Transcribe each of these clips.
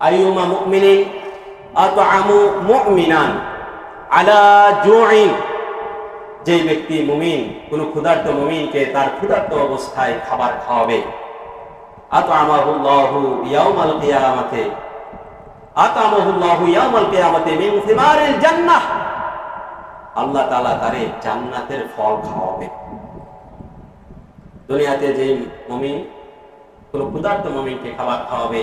আইয়ুমা মুমিনিন আতআমু মুমিনান আলা জুইন যে ব্যক্তি মুমিন, কোন ক্ষুধার্ত মুমিনকে তার ক্ষুধার্ত অবস্থায় খাবার খাওয়াবে। আতআমাহুল্লাহু ইয়াউমাল কিয়ামাতে, আতামাহুল্লাহু ইয়াউমাল কিয়ামাতে মিন সিমারিল জান্নাহ। আল্লাহ তাআলা তারে জান্নাতের ফল খাওয়াবে। দুনিয়াতে যে মুমিন, কোন ক্ষুধার্ত মুমিনকে খাবার খাওয়াবে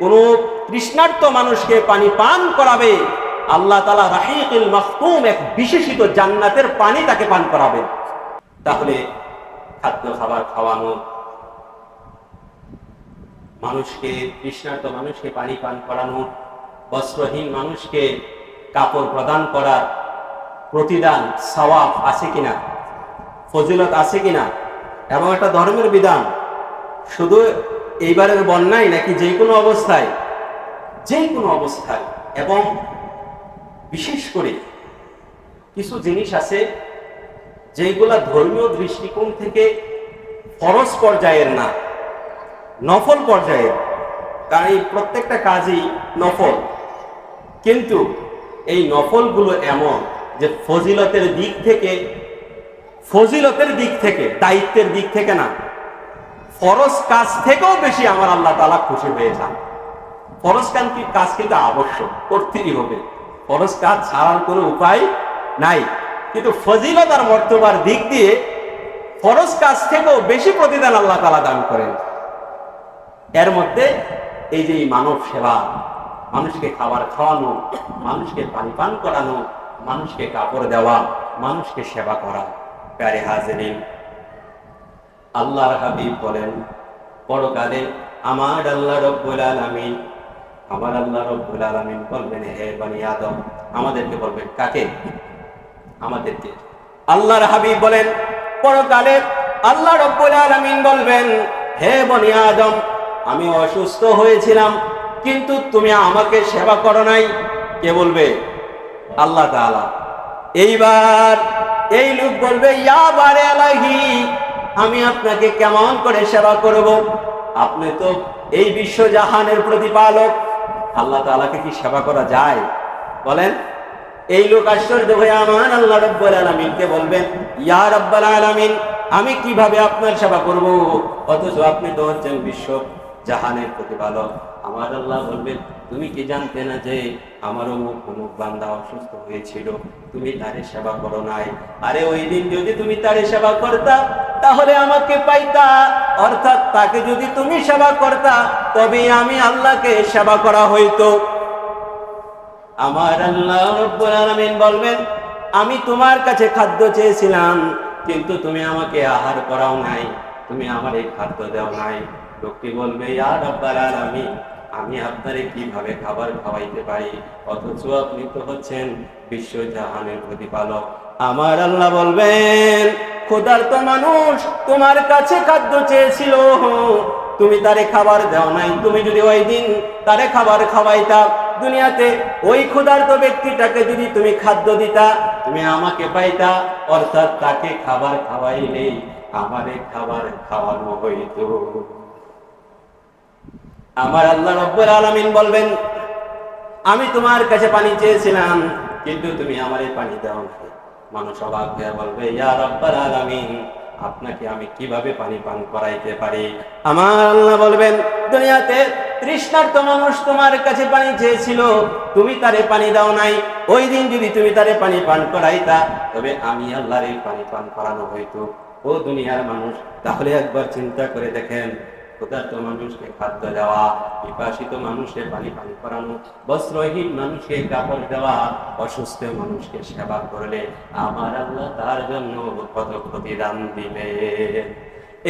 কোনো তৃষ্ণার্ত মানুষকে পানি পান করাবে, আল্লাহ তালা রাহিকুল মাহতুম এক বিশেষিত জান্নাতের পানি তাকে পান করাবে। তাহলে খাদ্য খাবার খাওয়ানো, মানুষকে, তৃষ্ণার্ত মানুষকে পানি পান করানো, বস্ত্রহীন মানুষকে কাপড় প্রদান করা প্রতিদান সওয়াব আছে কিনা, ফজিলত আছে কিনা, এবং একটা ধর্মের বিধান, শুধু এইবারের বন্যায় নাকি যে কোনো অবস্থায়, যে কোনো অবস্থায়, এবং বিশেষ করে কিছু জিনিস আছে যেগুলা ধর্মীয় দৃষ্টিকোণ থেকে ফরজ পর্যায়ের না, নফল পর্যায়ের। কারণ এই প্রত্যেকটা কাজই নফল। কিন্তু এই নফলগুলো এমন যে ফজিলতের দিক থেকে, ফজিলতের দিক থেকে, দায়িত্বের দিক থেকে না ফরজ কাজ থেকেও বেশি আমার আল্লাহ তালা খুশি হয়ে যান। ফরজ কাজ কি কাজ কিন্তু আবশ্যক, করতেই হবে। ফরজ কাজ ছাড়ার কোনো উপায় নাই। কিন্তু ফজিলত আর মর্তবার দিক দিয়ে ফরজ কাজ থেকেও বেশি প্রতিদান আল্লাহ তালা দান করেন। এর মধ্যে এই যে মানব সেবা, মানুষকে খাবার খাওয়ানো, মানুষকে পানি পান করানো, মানুষকে কাপড় দেওয়া, মানুষকে সেবা করা, প্যারে হাজরিন আল্লাহর হাবিব বলেন, পরকালে আমার আল্লাহ রব্বুল আলামিন আমার আল্লাহ রব্বুল আলামিন বলবেন, হে বনি আদম, আমাদেরকে বলবেন কাকে? আমাদেরকে। আল্লাহর হাবিব বলেন, পরকালে আল্লাহ রব্বুল আলামিন বলবেন, হে বনি আদম, আমি অসুস্থ হয়েছিলাম, কিন্তু তুমি আমাকে সেবা করো নাই। কে বলবে? আল্লাহ তাআলা। এইবার এই লোক বলবে, ইয়া বারে আলাহি আমি আপনাকে কেমন করে সেবা করব? আপনি তো এই বিশ্ব জাহানের প্রতিপালক। আল্লাহ তাআলাকে কি সেবা করা যায়? বলেন, এই লোক আশ্চর্য হয়ে আমার আল্লাহ রব্বুল আলামিনকে বলবেন, ইয়া রব্বুল আলামিন, আমি কীভাবে আপনার সেবা করব? অথচ আপনি তো হচ্ছেন বিশ্ব জাহানের প্রতিপালক। আমার আল্লাহ বলবেন, তুমি কি জানতে না যে আমার অমুক অমুক বান্দা অসুস্থ হয়েছিল, তুমি তারে সেবা করো নাই। আরে ওই দিন যদি তুমি তারে সেবা করতা, তাহলে আমাকে পাইতা। অর্থাৎ তাকে যদি তুমি সেবা করতা, তবে আমি আল্লাহকে সেবা করা হইতো। আমার আল্লাহ রব্বুল বলবেন, আমি তোমার কাছে খাদ্য চেয়েছিলাম, কিন্তু তুমি আমাকে আহার করাও নাই, তুমি আমার এই খাদ্য দেও নাই। লোকটি বলবে আর ইয়া রব্বাল আলামিন আমি আপনারে কীভাবে খাবার খাওয়াইতে পারি? অথচ আপনি তো হচ্ছেন বিশ্ব জাহানের প্রতিপালক। আমার আল্লাহ বলবেন ক্ষুধার্ত মানুষ, তোমার কাছে খাদ্য চেয়েছিল। তুমি তারে খাবার দাও নাই। তুমি যদি ওই দিন তারে খাবার খাওয়াইতা, দুনিয়াতে ওই ক্ষুধার্ত ব্যক্তিটাকে যদি তুমি খাদ্য দিতা, তুমি আমাকে পাইতা, অর্থাৎ তাকে খাবার খাওয়াইলেই আমারে খাবার খাওয়ানো হইতো। আমার আল্লাহ রব্বুল আলামিন বলবেন, আমি তোমার কাছে পানি চেয়েছিলাম, কিন্তু তুমি আমারে পানি দাও মানুষ অবাক হয়ে বলবে, ইয়া রব্বুল আলামিন, আপনাকে আমি কীভাবে পানি পান করাইতে পারি? আমার আল্লাহ বলবেন, দুনিয়াতে তৃষ্ণার্ত মানুষ তোমার কাছে পানি চেয়েছিল, তুমি তারে পানি দাও নাই। ওই দিন যদি তুমি তারে পানি পান করাইতা, তবে আমি আল্লাহর এই পানি পান করানো হইতো। ও দুনিয়ার মানুষ, তাহলে একবার চিন্তা করে দেখেন ক্ষুধার্ত মানুষকে খাদ্য দেওয়া বিপাসিত মানুষকে পানি পান করানো, বস্ত্রহীন মানুষকে কাপড় দেওয়া, অসুস্থ মানুষকে সেবা করলে আমার আল্লাহ তার জন্য কত প্রতিদান দিবে।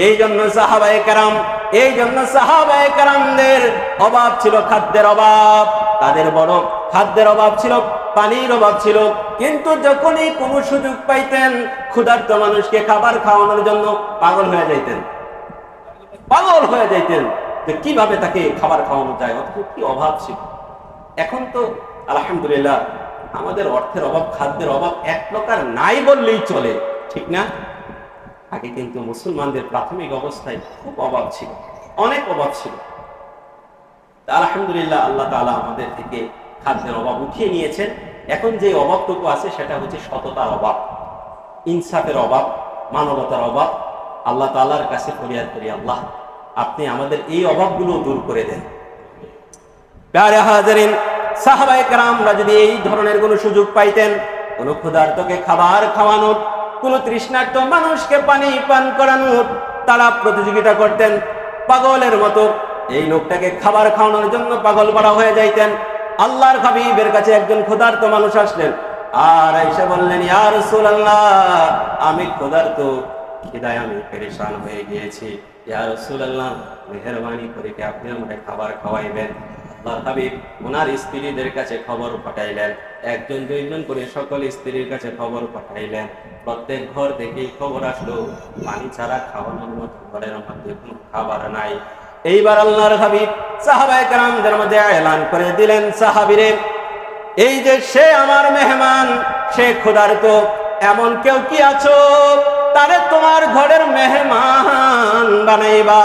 এই জন্য সাহাবায়ে কেরাম এই জন্য সাহাবায়ে কেরামদের অভাব ছিল খাদ্যের অভাব। তাদের বড় খাদ্যের অভাব ছিল, পানির অভাব ছিল। কিন্তু যখনই কোনো সুযোগ পাইতেন, ক্ষুধার্ত মানুষকে খাবার খাওয়ানোর জন্য পাগল হয়ে যাইতেন। পাগল হয়ে যাইতেন যে কীভাবে তাকে খাবার খাওয়ানো যায়, অথচ কি অভাব ছিল? এখন তো আলহামদুলিল্লাহ আমাদের অর্থের অভাব, খাদ্যের অভাব এক প্রকার নাই বললেই চলে, ঠিক না? আগে কিন্তু মুসলমানদের প্রাথমিক অবস্থায় খুব অভাব ছিল, অনেক অভাব ছিল। আলহামদুলিল্লাহ আল্লাহ তাআলা আমাদের থেকে খাদ্যের অভাব উঠিয়ে নিয়েছেন। এখন যে অভাবটুকু আছে সেটা হচ্ছে সততার অভাব, ইনসাফের অভাব, মানবতার অভাব আল্লাহ তাআলার কাছে ফরিয়াদ করি, আল্লাহ, আপনি আমাদের এই অভাবগুলো দূর করে দেন। হাজারিন কারামরা যদি এই ধরনের কোনো সুযোগ পাইতেন, কোন ক্ষুধার্তকে খাবার খাওয়ানোর, কোন তৃষ্ণার্ত মানুষকে পানি পান করানোর তারা প্রতিযোগিতা করতেন, পাগলের মতো এই লোকটাকে খাবার খাওয়ানোর জন্য পাগল করা হয়ে যাইতেন। আল্লাহর হাবিবের কাছে একজন ক্ষুধার্ত মানুষ আসলেন, আর এসে বললেন, ইয়া রাসূলুল্লাহ, আমি ক্ষুধার্ত খিদায় আমি পেরেশান হয়ে গিয়েছি ইয়া রাসূলুল্লাহ মেহেরবানি করে কি আপনি আমাকে খাবার খাওয়াইবেন হাবিব ওনার স্ত্রীদের কাছে খবর পাঠাইলেন। একজন দুইজন করে সকল স্ত্রীর কাছে খবর পাঠাইলেন। প্রত্যেক ঘর থেকেই খবর আসলো, পানি ছাড়া খাওয়ানোর মতো ঘরের মধ্যে কোনো খাবার নাই। এইবার আল্লাহর হাবিব সাহাবায়ে মধ্যে এলান করে দিলেন, সাহাবিরে, এই যে সে আমার মেহমান, সে ক্ষুধার্ত, এমন কেউ কি আছো? তারে তোমার ঘরের মেহমান বানাইবা।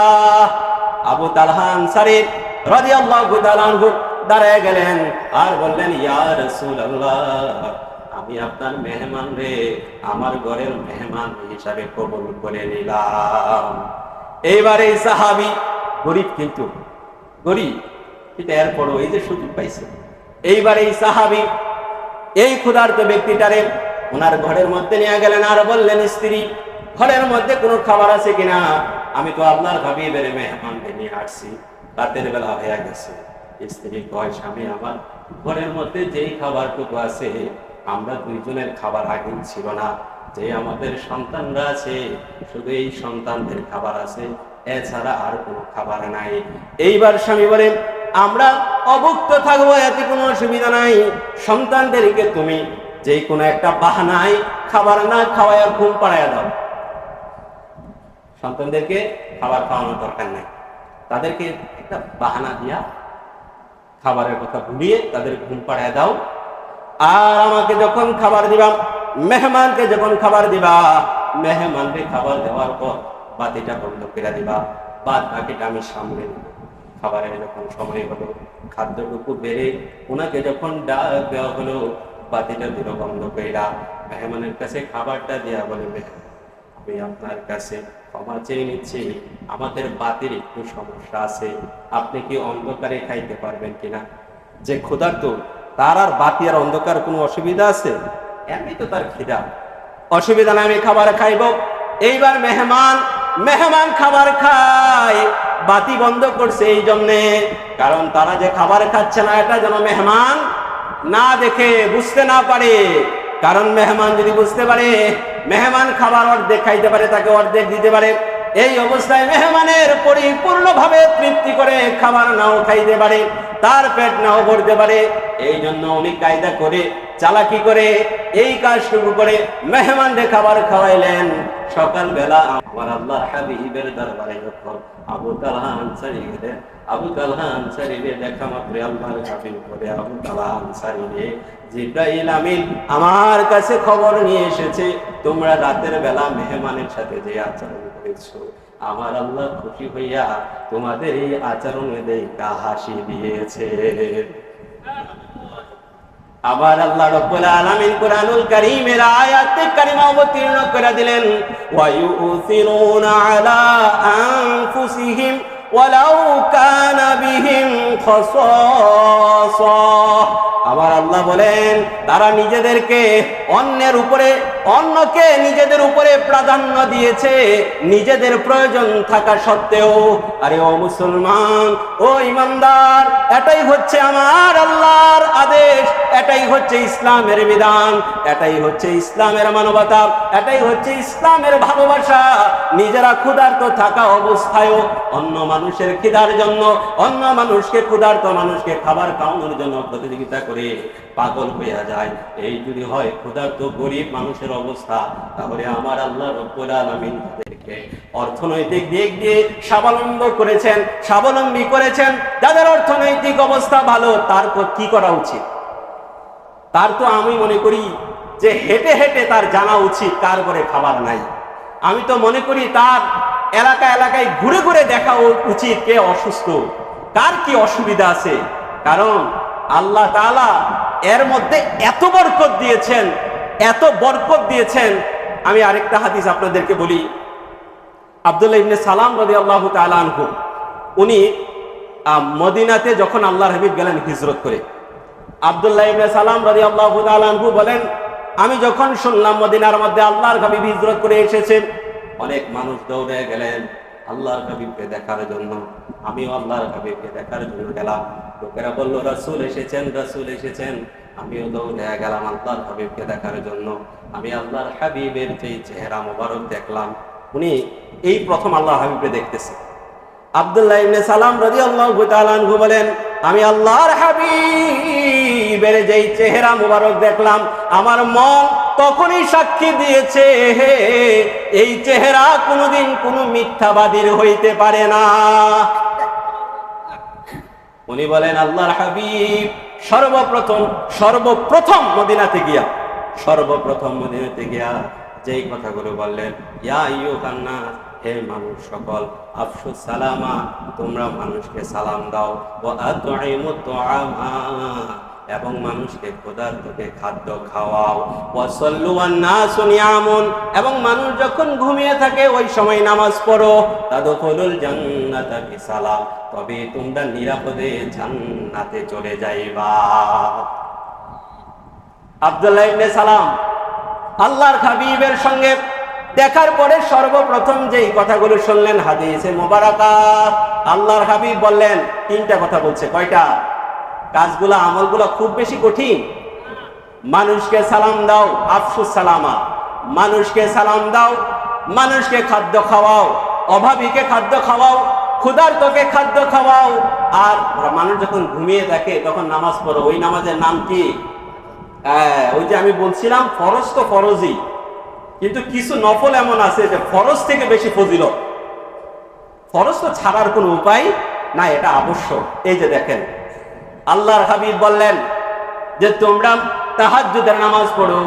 আবু তালহান রাদিয়াল্লাহু তাআলা আনহু দাঁড়ায় গেলেন আর বললেন, ইয়া রাসূলুল্লাহ, আমি আপনার মেহমান রে, আমার ঘরের মেহমান হিসাবে কবুল করে নিলাম। এইবার এই সাহাবী গরিব কিন্তু গরিব, কিন্তু এরপরও এই যে সুযোগ পাইছে। এইবার এই সাহাবী, এই ক্ষুধার্ত ব্যক্তিটারে ওনার ঘরের মধ্যে নিয়ে গেলেন আর বললেন, স্ত্রী, ঘরের মধ্যে কোনো খাবার আছে কিনা? আমি তো আপনার ভাবি বেড়ে মেহমানকে নিয়ে আসছি। রাতের বেলা হয়ে গেছে। স্ত্রী কয় স্বামী আমার ঘরের মধ্যে যেই খাবারটুকু আছে, আমরা দুইজনের খাবার আগেই ছিল না। যে আমাদের সন্তানরা আছে, শুধু এই সন্তানদের খাবার আছে, এছাড়া আর কোনো খাবার নাই। এইবার স্বামী বলেন আমরা অভুক্ত থাকব, এতে কোনো অসুবিধা নাই। সন্তানদেরকে তুমি যে কোনো একটা বাহানায়, খাবার না খাওয়ায় ঘুম পাড়ায় দাও। সন্তানদেরকে খাবার খাওয়ানোর দরকার নাই। তাদেরকে একটা বাহানা দিয়া খাবারের কথা ভুলিয়ে তাদের ঘুম পাড়ায় দাও। আর আমাকে যখন খাবার দিবা, মেহমানকে যখন খাবার দিবা, মেহমানকে খাবার দেওয়ার পর বাতিটা বন্ধ করে দিবা। বাদ বাকিটা আমি সামলে নেব। খাবারের যখন সময় হলো, খাদ্যটুকু বেড়ে ওনাকে যখন ডাক দেওয়া হলো বাতিটা দিল বন্ধ কইরা মেহমানের কাছে খাবারটা দেওয়া বলে আমি আপনার কাছে ক্ষমা চেয়ে নিচ্ছি, আমাদের বাতির একটু সমস্যা আছে, আপনি কি অন্ধকারে খাইতে পারবেন কিনা? যে ক্ষুধার্ত, তার আর বাতি আর অন্ধকার কোনো অসুবিধা আছে? এমনি তো তার খিদা। অসুবিধা নাই, আমি খাবার খাইব। এইবার মেহমান মেহমান খাবার খায়, বাতি বন্ধ করছে এই জন্যে। কারণ তারা যে খাবার খাচ্ছে না, এটা যেন মেহমান না দেখে বুঝতে না পারে, কারণ মেহমান যদি বুঝতে পারে, মেহমান খাবার অর্ধেক খাইতে পারে, তাকে অর্ধেক দিতে পারে। এই অবস্থায় মেহমানের পরিপূর্ণভাবে তৃপ্তি করে খাবার নাও খাইতে পারে, তার পেট নাও ভরতে পারে। এই জন্য উনি কায়দা করে, চালাকি করে, এই কাজটুকু করে মেহমানদের খাবার খাওয়াইলেন। সকালবেলা আমার আল্লাহ হাবিবের দরবারে যখন আবু তালহা আনসারি গেলেন আবু তালহা আনসারি রে দেখা মাত্র আল্লাহর হাবিব বলে, আবু তালহা আনসারি রে জিব্রাইল আমিন আমার কাছে খবর নিয়ে এসেছে, তোমরা রাতের বেলা মেহমানের সাথে যে আচরণ করেছ। আমার আল্লাহ খুশি হইয়া তোমাদের এই আচরণে দেখা হাসি দিয়েছে। আবার আল্লাহ রব্বুল আলামিন কুরআনুল কারীমের আয়াতে কারিমা অবতীর্ণ করে দিলেন ওয়া ইউসিরুনা আলা আনফুসিহিম ওয়ালাউ কানা বিহিম খাসাসা। আল্লাহ আল্লাহ বলেন, তারা নিজেদেরকে অন্যের উপরে, অন্যকে নিজেদের উপরে প্রাধান্য দিয়েছে। নিজেদের প্রয়োজন থাকা সত্ত্বেও, আরে ও মুসলমান, ও ইমানদার, এটাই হচ্ছে আমার আল্লাহর আদেশ, এটাই হচ্ছে ইসলামের বিধান, এটাই হচ্ছে ইসলামের মানবতা, এটাই হচ্ছে ইসলামের ভালোবাসা। নিজেরা ক্ষুধার্ত থাকা অবস্থায়ও অন্য মানুষের খিদার জন্য, অন্য মানুষকে ক্ষুধার্ত মানুষকে খাবার খাওয়ানোর জন্য প্রতিযোগিতা করে পাগল হইয়া যায়। এই যদি হয়, ক্ষুধার্ত গরিব মানুষের অবস্থা, তাহলে আমার আল্লাহ রব্বুল অর্থনৈতিক দিক দিয়ে স্বাবলম্ব করেছেন, স্বাবলম্বী করেছেন। যাদের অর্থনৈতিক অবস্থা ভালো, তার কি করা উচিত? তার তো আমি মনে করি যে হেঁটে হেঁটে তার জানা উচিত, কার করে খাবার নাই। আমি তো মনে করি তার এলাকা এলাকায় ঘুরে ঘুরে দেখা উচিত কে অসুস্থ, কার কি অসুবিধা আছে। কারণ আল্লাহ তাআলা এর মধ্যে এত বরকত দিয়েছেন, এত বরকত দিয়েছেন। আমি আরেকটা হাদিস আপনাদেরকে বলি। আব্দুল্লাহ ইবনে সালাম রদি আল্লাহ আনহু, উনি মদিনাতে যখন আল্লাহ হাবিব গেলেন হিজরত করে। আব্দুল্লাহ ইবনে সালাম রাজি আল্লাহ আনহু বলেন, আমি যখন শুনলাম মদিনার মধ্যে আল্লাহর হাবিব হিজরত করে এসেছেন, অনেক মানুষ দৌড়ে গেলেন। আল্লাহর হাবিবকে দেখার জন্য। আমিও আল্লাহর হাবিবকে দেখার জন্য গেলাম। লোকেরা বলল, রাসূল এসেছেন রাসূল এসেছেন। আমিও দৌড়ে গেলাম আল্লাহর হাবিবকে দেখার জন্য। আমি আল্লাহর হাবিবের যে চেহারা মোবারক দেখলাম, উনি এই প্রথম আল্লাহ হাবিবকে দেখতেছে। আব্দুল্লাহ ইবনে সালাম রাদিয়াল্লাহু তাআলা আনহু বলেন, আমি আল্লাহর হাবিবের যেই চেহারা মুবারক দেখলাম, আমার মন তখনই সাক্ষী দিয়েছে এই চেহারা কোনোদিন কোনো মিথ্যাবাদীর হইতে পারে না। উনি বলেন, আল্লাহর হাবিব, সর্বপ্রথম সর্বপ্রথম মদিনাতে গিয়া, সর্বপ্রথম মদিনাতে গিয়া যেই কথাগুলো বললেন, ইয়া ইয়ুহান নাস হে মানুষ সকল আফসুস সালামা, তোমরা মানুষকে সালাম দাও ও তুআমা। এবং মানুষকে ক্ষুধার্তকে খাদ্য খাওয়াও। ওয়াসাল্লু ওয়ান্নাসু নিয়ামুন। এবং মানুষ যখন ঘুমিয়ে থাকে, ওই সময় নামাজ পড়ো। তাদখুলুল জান্নাতা বিসালাম তবে তোমরা নিরাপদে জান্নাতে চলে যাইবা। আব্দুল্লাহ ইবনে সালাম আল্লাহর হাবিবের সঙ্গে দেখার পরে সর্বপ্রথম যেই কথাগুলো শুনলেন, হাদিসে মোবারকা আল্লাহর হাবিব বললেন, তিনটা কথা বলছে। কয়টা? কাজগুলো আমলগুলো খুব বেশি কঠিন। মানুষকে সালাম দাও আফসুস সালামা। মানুষকে সালাম দাও মানুষকে খাদ্য খাওয়াও অভাবীকে খাদ্য খাওয়াও ক্ষুধার্তকে খাদ্য খাওয়াও। আর মানুষ যখন ঘুমিয়ে থাকে তখন নামাজ পড়ো। ওই নামাজের নাম কি? হ্যাঁ, ওই যে আমি বলছিলাম ফরজ তো ফরজই। কিন্তু কিছু নফল এমন আছে যে ফরজ থেকে বেশি ফজিলত। ফরজ তো ছাড়ার কোনো উপায় না এটা আবশ্যক। এই যে দেখেন আল্লাহর হাবিব বললেন যে তোমরা তাহাজ্জুদের নামাজ পড়ো,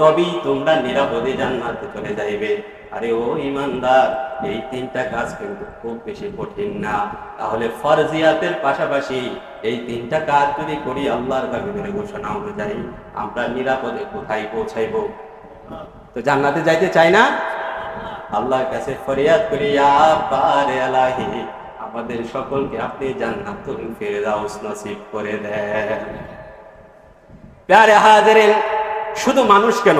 তবেই তোমরা নিরাপদে জান্নাতে চলে যাইবে। আরে ও ইমানদার, এই তিনটা কাজ কিন্তু খুব বেশি কঠিন না। তাহলে ফরজিয়াতের পাশাপাশি এই তিনটা কাজ যদি করি, আল্লাহর হাবিবের ঘোষণা অনুযায়ী আমরা নিরাপদে কোথায় পৌঁছাইব? তো জান্নাতে যাইতে চাই না? আল্লাহর কাছে ফরিয়াদ করি আলাহি আমাদের সকলকে আপনি জান্নাতুল ফেরদাউস নসিব করে দেন। প্যারে হাজারেন, শুধু মানুষ কেন?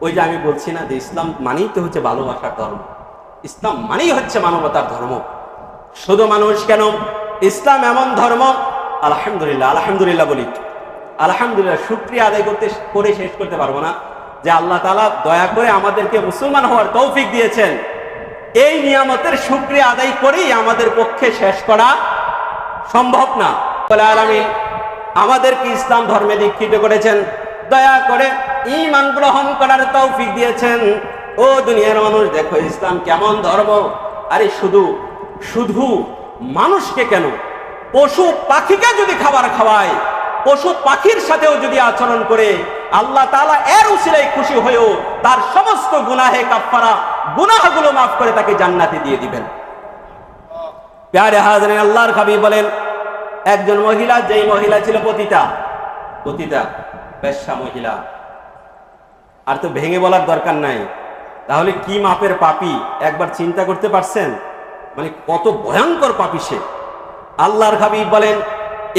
ওই যে আমি বলছি না যে ইসলাম মানেই তো হচ্ছে ভালোবাসার ধর্ম। ইসলাম মানেই হচ্ছে মানবতার ধর্ম। শুধু মানুষ কেন? ইসলাম এমন ধর্ম, আলহামদুলিল্লাহ আলহামদুলিল্লাহ বলি। আলহামদুলিল্লাহ, শুক্রিয়া আদায় করতে করে শেষ করতে পারব না। যে আল্লাহ তালা দয়া করে আমাদেরকে মুসলমান হওয়ার তৌফিক দিয়েছেন। এই নিয়ামতের শুক্রিয়া আদায় করেই আমাদের পক্ষে শেষ করা সম্ভব না। বলে আমাদেরকে ইসলাম ধর্মে দীক্ষিত করেছেন। দয়া করে ইমান গ্রহণ করার তাও তৌফিক দিয়েছেন। ও দুনিয়ার মানুষ, দেখো ইসলাম কেমন ধর্ম। আরে শুধু শুধু মানুষকে কেন? পশু পাখিকে যদি খাবার খাওয়ায় পশু পাখির সাথেও যদি আচরণ করে, আল্লাহ তালা এর উসিলায় খুশি হয়েও তার সমস্ত গুনাহে কাফফারা, গুনাহগুলো মাফ করে তাকে জান্নাতে দিয়ে দিবেন। প্যারে হাজরেন, আল্লাহর খাবি বলেন, একজন মহিলা, যেই মহিলা ছিল পতিতা পতিতা, বেশ্যা মহিলা। আর তো ভেঙে বলার দরকার নাই। তাহলে কি মাপের পাপি? একবার চিন্তা করতে পারছেন? মানে কত ভয়ঙ্কর পাপি সে। আল্লাহর হাবিব বলেন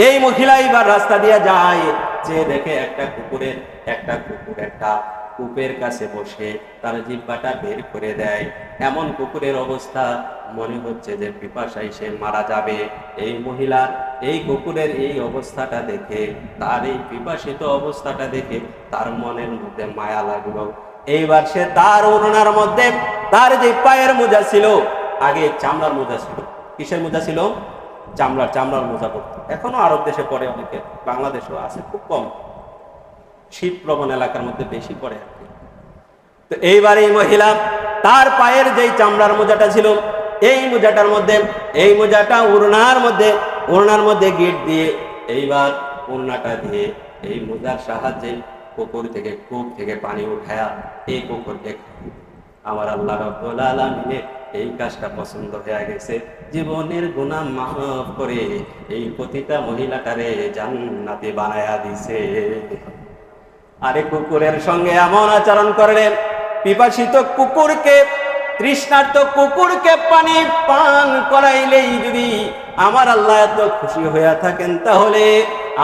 এই মহিলা এবার রাস্তা দিয়ে যায়, যে দেখে একটা কুকুরের একটা কুকুর একটা কূপের কাছে বসে তার জিব্বাটা বের করে দেয়। এমন কুকুরের অবস্থা, মনে হচ্ছে যে পিপাসায় সে মারা যাবে। এই মহিলার এই কুকুরের এই অবস্থাটা দেখে, তার এই পিপাসিত অবস্থাটা দেখে তার মনের মধ্যে মায়া লাগল। এইবার সে তার ওড়নার মধ্যে তার যে পায়ের মোজা ছিল। আগে চামড়ার মোজা ছিল। কিসের মোজা ছিল? চামড়ার চামড়ার মোজা পড়তো এখনও আরব দেশে পড়ে অনেকে, বাংলাদেশেও আছে, খুব কম। শীত প্রবণ এলাকার মধ্যে বেশি পড়ে আর তো এইবার এই মহিলা, তার পায়ের যেই চামড়ার মোজাটা ছিল, এই মোজাটার মধ্যে, এই মোজাটা উড়নার মধ্যে উড়নার মধ্যে গিট দিয়ে এইবার উড়নাটা দিয়ে এই মোজার সাহায্যে পুকুর থেকে, কূপ থেকে পানি উঠায়া এই পুকুরকে আমার আল্লাহ রব্বুল আলামিনের এই কাজটা পছন্দ হয়ে গেছে। জীবনের গুনাহ মাফ করে এই প্রতিটা মহিলাটারে জান্নাতে বানায়া দিছে। আরে কুকুরের সঙ্গে এমন আচরণ করলেন, পিপাসিত কুকুরকে, তৃষ্ণার্ত কুকুরকে পানি পান করাইলেই যদি আমার আল্লাহ এত খুশি হইয়া থাকেন তাহলে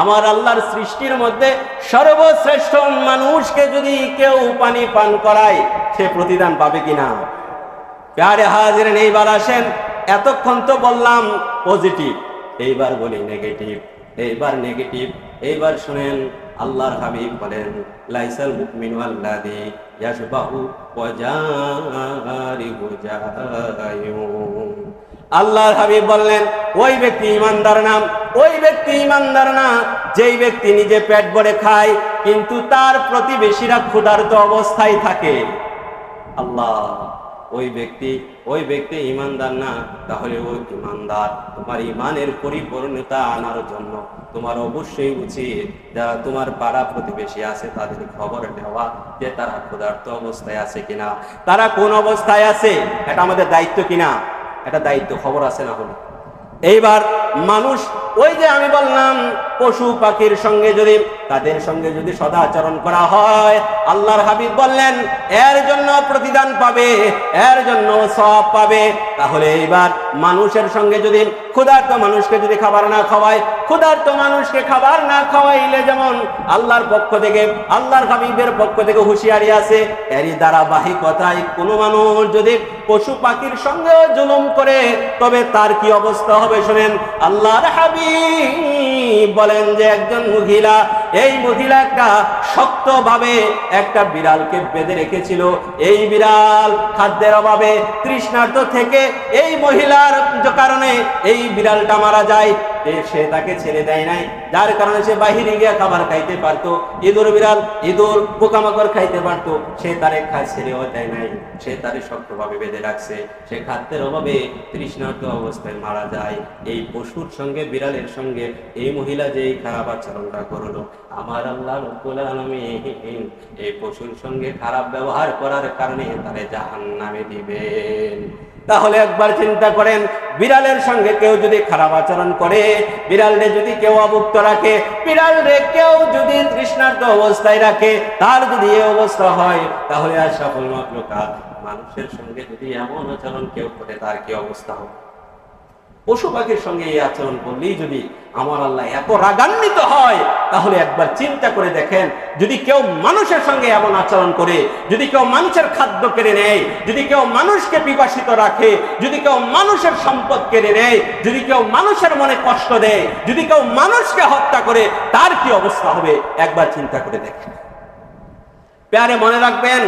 আমার আল্লাহর সৃষ্টির মধ্যে সর্বশ্রেষ্ঠ মানুষকে যদি কেউ পানি পান করায়, সে প্রতিদান পাবে কিনা? প্যারে হাজির এইবার আসেন। এতক্ষণ তো বললাম পজিটিভ। এইবার বলি নেগেটিভ। এইবার নেগেটিভ। এইবার শুনেন, আল্লাহর হাবিব বলেন, লাইসাল মুকমিনু আল্লাযী ইয়াশবাহু ওয়া জারিহু জায়ুন আল্লাহর হাবিব বললেন, ওই ব্যক্তি ইমানদার নাম ওই ব্যক্তি ইমানদার না। যেই ব্যক্তি নিজে পেট ভরে খায়, কিন্তু তার প্রতিবেশীরা ক্ষুধার্ত অবস্থায় থাকে। আল্লাহ। ওই ব্যক্তি ওই ব্যক্তি ইমানদার না, তাহলে ওই ইমানদার। তোমার ইমানের পরিপূর্ণতা আনার জন্য তোমার অবশ্যই উচিত যারা তোমার পাড়া প্রতিবেশী আছে তাদের খবর নেওয়া যে তারা ক্ষুধার্ত অবস্থায় আছে কিনা। তারা কোন অবস্থায় আছে? এটা আমাদের দায়িত্ব কিনা? এটা দায়িত্ব, খবর আছে না হলে এইবার মানুষ, ওই যে আমি বললাম, পশু পাখির সঙ্গে যদি তাদের সঙ্গে যদি সদাচরণ করা হয়, আল্লাহর হাবিব বললেন, এর জন্য প্রতিদান পাবে, এর জন্য সব পাবে। তাহলে এইবার মানুষের সঙ্গে যদি ক্ষুধার্ত মানুষকে যদি খাবার না খাওয়ায়, ক্ষুধার্ত মানুষকে খাবার না খাওয়াইলে যেমন আল্লাহর পক্ষ থেকে, আল্লাহর হাবিবের পক্ষ থেকে হুঁশিয়ারি আছে, এরই ধারাবাহিকতায় কোনো মানুষ যদি পশু পাখির সঙ্গেও জুলুম করে, তবে তার কি অবস্থা হবে শোনেন? আল্লাহর হাবিব বলেন যে একজন মহিলা এই মহিলা একটা শক্তভাবে একটা বিড়ালকে বেঁধে রেখেছিল। এই বিড়াল খাদ্যের অভাবে তৃষ্ণার্ত থেকে এই মহিলার কারণে এই বিড়ালটা মারা যায়। সে তাকে ছেড়ে দেয় নাই। যার কারণে সে বাহিরে গিয়ে খাবার খাইতে পারতো। ইঁদুর বিড়াল, ইঁদুর পোকামাকড় খাইতে পারতো। সে তারে খা ছেড়েও দেয় নাই। সে তারে শক্তভাবে বেঁধে রাখছে। সে খাদ্যের অভাবে তৃষ্ণার্ত অবস্থায় মারা যায়। এই পশুর সঙ্গে, বিড়ালের সঙ্গে এই মহিলা যে এই খারাপ আচরণটা করল, আমার আল্লাহ রব্বুল এই পশুর সঙ্গে খারাপ ব্যবহার করার কারণে তারে জাহান্নামে দিবেন। তাহলে একবার চিন্তা করেন, বিড়ালের সঙ্গে কেউ যদি খারাপ আচরণ করে, বিড়ালরে যদি কেউ অভুক্ত রাখে, বিড়ালরে কেউ যদি তৃষ্ণার্ত অবস্থায় রাখে, তার যদি এই অবস্থা হয়, তাহলে আর সফল মাত্র কাজ। মানুষের সঙ্গে যদি এমন আচরণ কেউ করে, তার কি অবস্থা হবে? পশু পাখির সঙ্গে এই আচরণ করলেই যদি আমার আল্লাহ এত রাগান্বিত হয়, তাহলে একবার চিন্তা করে দেখেন, যদি কেউ মানুষের সঙ্গে এমন আচরণ করে, যদি কেউ মানুষের খাদ্য কেড়ে নেয়, যদি কেউ মানুষকে পিপাসিত রাখে, যদি কেউ মানুষের সম্পদ কেড়ে নেয়, যদি কেউ মানুষের মনে কষ্ট দেয়, যদি কেউ মানুষকে হত্যা করে, তার কি অবস্থা হবে? একবার চিন্তা করে দেখেন। প্যারে মনে রাখবেন,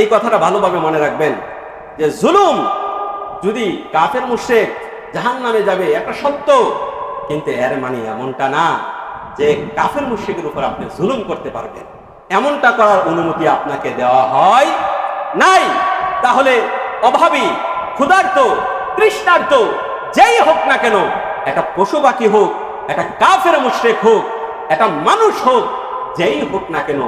এই কথাটা ভালোভাবে মনে রাখবেন যে জুলুম যদি কাফের মুশেক জাহান নামে যাবে, একটা সত্য। কিন্তু এর মানে এমনটা না যে কাফের মুশেকের উপর আপনি জুলুম করতে পারবেন। এমনটা করার অনুমতি আপনাকে দেওয়া হয় নাই। তাহলে অভাবী, ক্ষুধার্ত, তৃষ্ণার্ত, যেই হোক না কেন, একটা পশু পাখি হোক, একটা কাফের মুশ্রেক হোক, একটা মানুষ হোক, যেই হোক না কেন,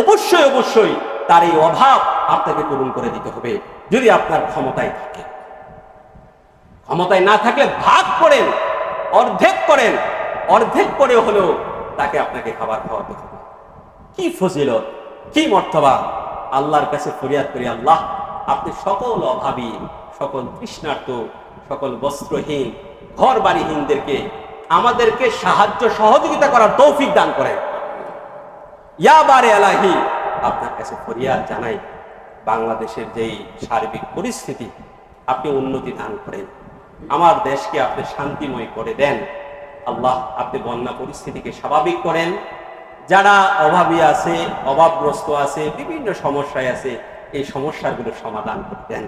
অবশ্যই অবশ্যই তার এই অভাব আপনাকে পূরণ করে দিতে হবে, যদি আপনার ক্ষমতায় থাকে। ক্ষমতায় না থাকলে ভাগ করেন, অর্ধেক করেন, অর্ধেক করে হলেও তাকে আপনাকে খাবার খাওয়াতে হবে। কি ফজিল কি মর্তবা। আল্লাহর কাছে ফরিয়াদ করি, আল্লাহ, আপনি সকল অভাবী, সকল তৃষ্ণার্ত, সকল বস্ত্রহীন ঘর বাড়িহীনদেরকে আমাদেরকে সাহায্য সহযোগিতা করার তৌফিক দান করেন। ইয়া বারে আলাহি, আপনার কাছে ফরিয়াদ জানাই, বাংলাদেশের যেই সার্বিক পরিস্থিতি, আপনি উন্নতি দান করেন। আমার দেশকে আপনি শান্তিময় করে দেন। আল্লাহ আপনি বন্যা পরিস্থিতিকে স্বাভাবিক করেন। যারা অভাবী আছে, অভাবগ্রস্ত আছে, বিভিন্ন সমস্যায় আছে, এই সমস্যাগুলো সমাধান করে দেন।